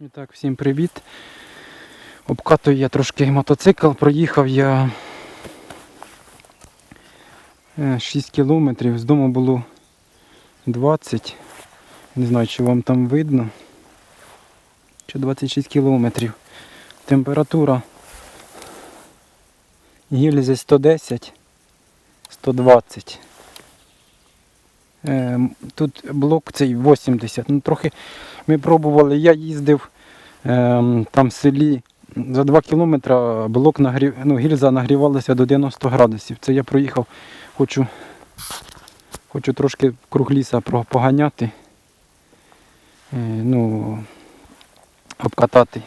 І так, всім привіт. Обкатую я трошки мотоцикл, проїхав я е, 6 кілометрів, з дому було 20. Не знаю, чи вам там видно. Чи 26 кілометрів. Температура гільзи 110, 120. Е, Тут блок цей 80. Ну, трохи ми пробували, я їздив ем, там в селі за 2 кілометри блок нагрів, ну, гільза нагрівалася до 90 градусів. Це я проїхав, хочу, хочу трошки круг ліса поганяти. Е, ну, обкатати,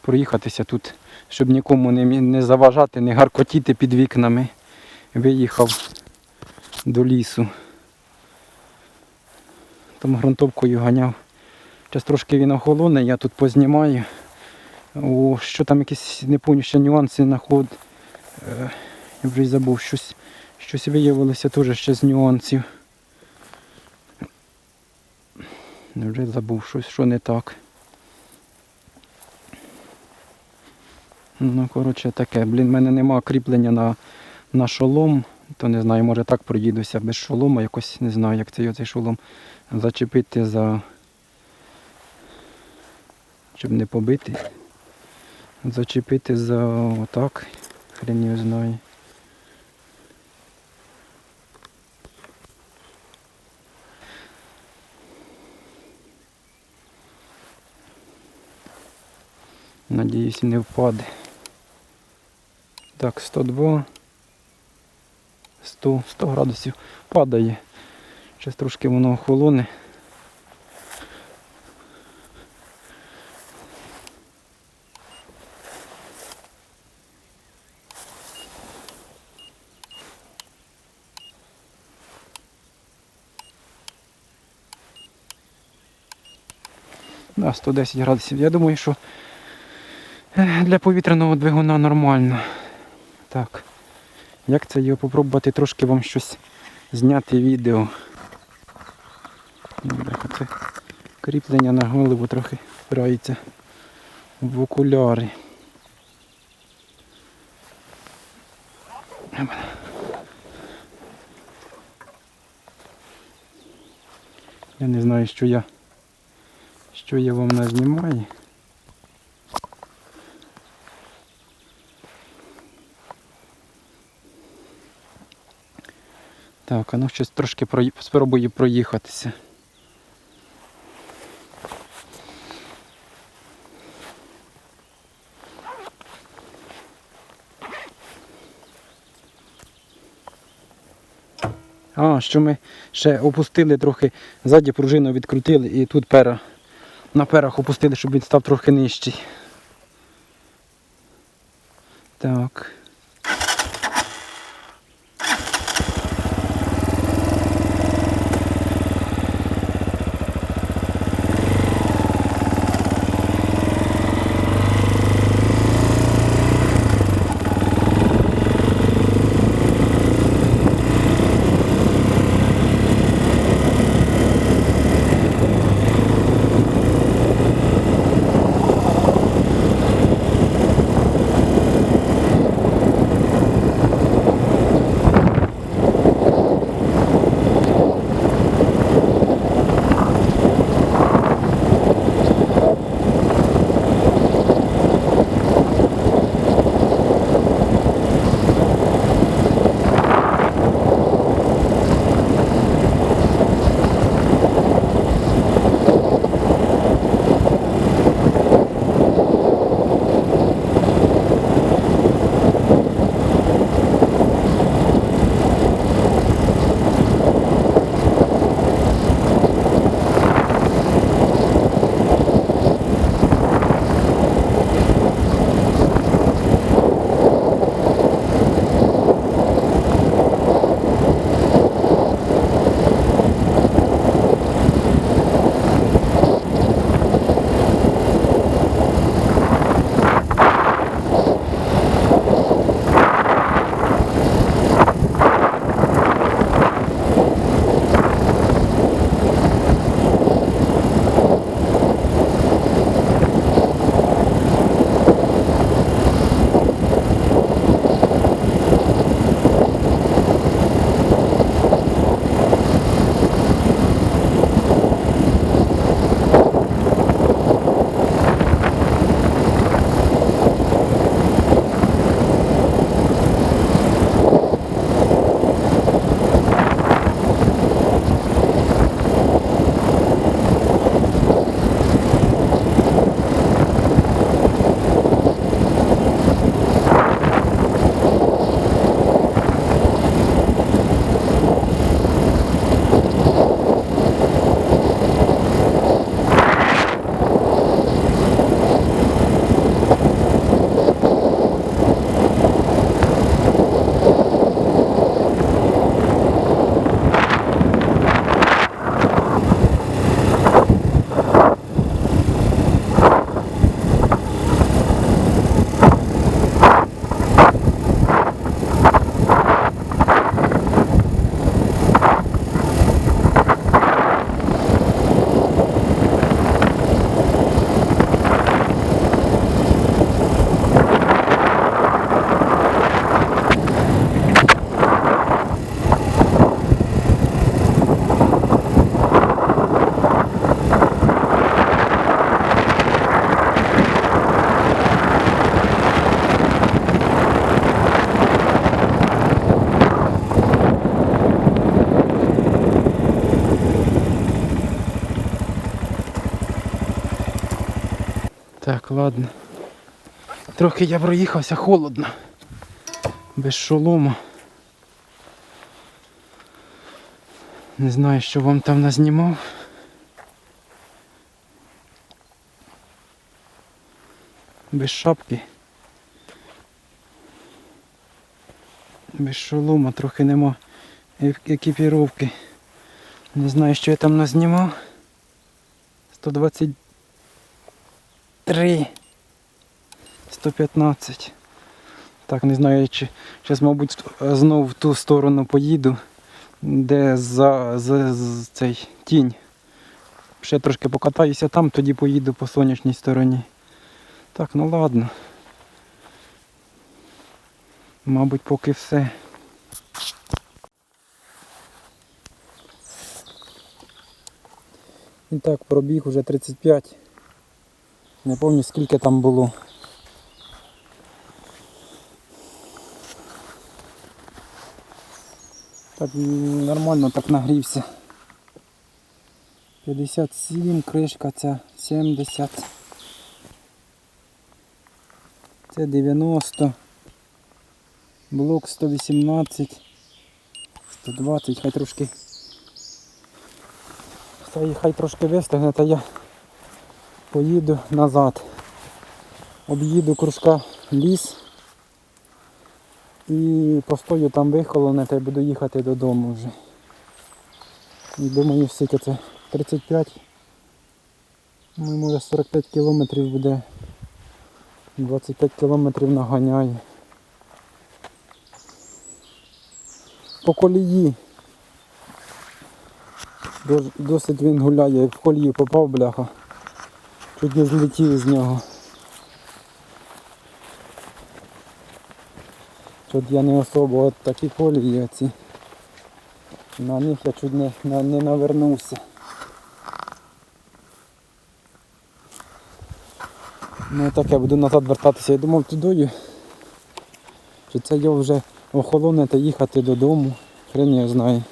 проїхатися тут, щоб нікому не, не заважати, не гаркотіти під вікнами. Виїхав до лісу. Там ґрунтовкою ганяв. Зараз трошки він охолоне, я тут познімаю. О, що там якісь не пам'ятаю, ще нюанси наход. Е, я вже й забув, щось, щось виявилося теж ще з нюансів. Вже забув щось, що не так. Ну, коротше, таке. Блін, в мене нема кріплення на, на шолом. То не знаю, може так проїдуся без шолома, якось не знаю, як цей оцей шолом зачепити за. Щоб не побити. Зачепити за отак. Хрен його знає. Надіюсь, не впаде. Так, 102. 100, 100 градусів падає. Зараз трошки воно охолоне. Да, 110 градусів. Я думаю, що е, для повітряного двигуна нормально. Так. Як це його попробувати трошки вам щось зняти відео. Ну, Це кріплення на голову трохи впирається в окуляри. Я не знаю, що я що я вам назнімаю. Так, а ну щось трошки прої... спробую проїхатися. А, що ми ще опустили трохи, ззаді пружину відкрутили і тут пера на перах опустили, щоб він став трохи нижчий. Так. Так, ладно. Трохи я проїхався холодно. Без шолома. Не знаю, що вам там назнімав. Без шапки. Без шолома трохи нема екіпіровки. Не знаю, що я там назнімав. 123. 115. Так, не знаю, чи зараз, мабуть, знову в ту сторону поїду, де за, за, з- цей тінь. Ще трошки покатаюся там, тоді поїду по сонячній стороні. Так, ну ладно. Мабуть, поки все. І так, пробіг уже 35. Не пам'ятаю скільки там було. Так нормально так нагрівся. 57, кришка ця 70. Це 90. Блок 118. 120, хай трошки. Хай, хай трошки вистигне, та я поїду назад. Об'їду кружка ліс і постою там вихолоне та й буду їхати додому вже. Думаю, скільки це 35. Ну, може 45 кілометрів буде. 25 кілометрів наганяю. По колії. Досить він гуляє, в колію попав, бляха. Чуть не злетів з нього. Тут я не особо от такі колії оці. На них я чуть не, на- не навернувся. Ну так я буду назад вертатися. Я думав тудою. Чи це я вже охолоне та їхати додому. Хрен я знає.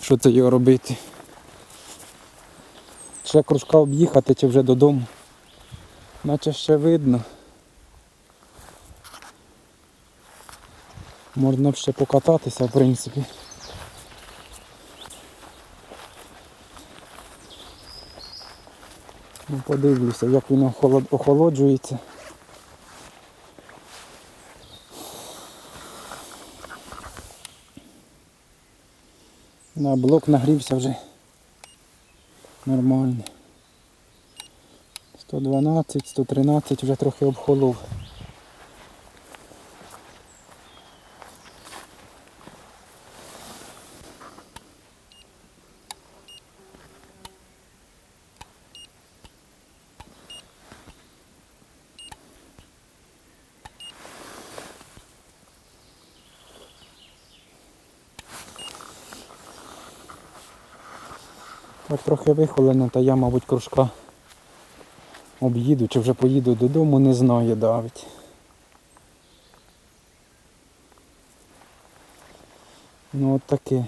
Що це його робити. Ще кружка об'їхати чи вже додому. Наче ще видно. Можна б ще покататися, в принципі. Ну, подивлюся, як він охолоджується. На блок нагрівся вже нормально. 112, 113 вже трохи обхолов. Так трохи вихолено, та я, мабуть, кружка об'їду чи вже поїду додому, не знаю давить. Ну от таке.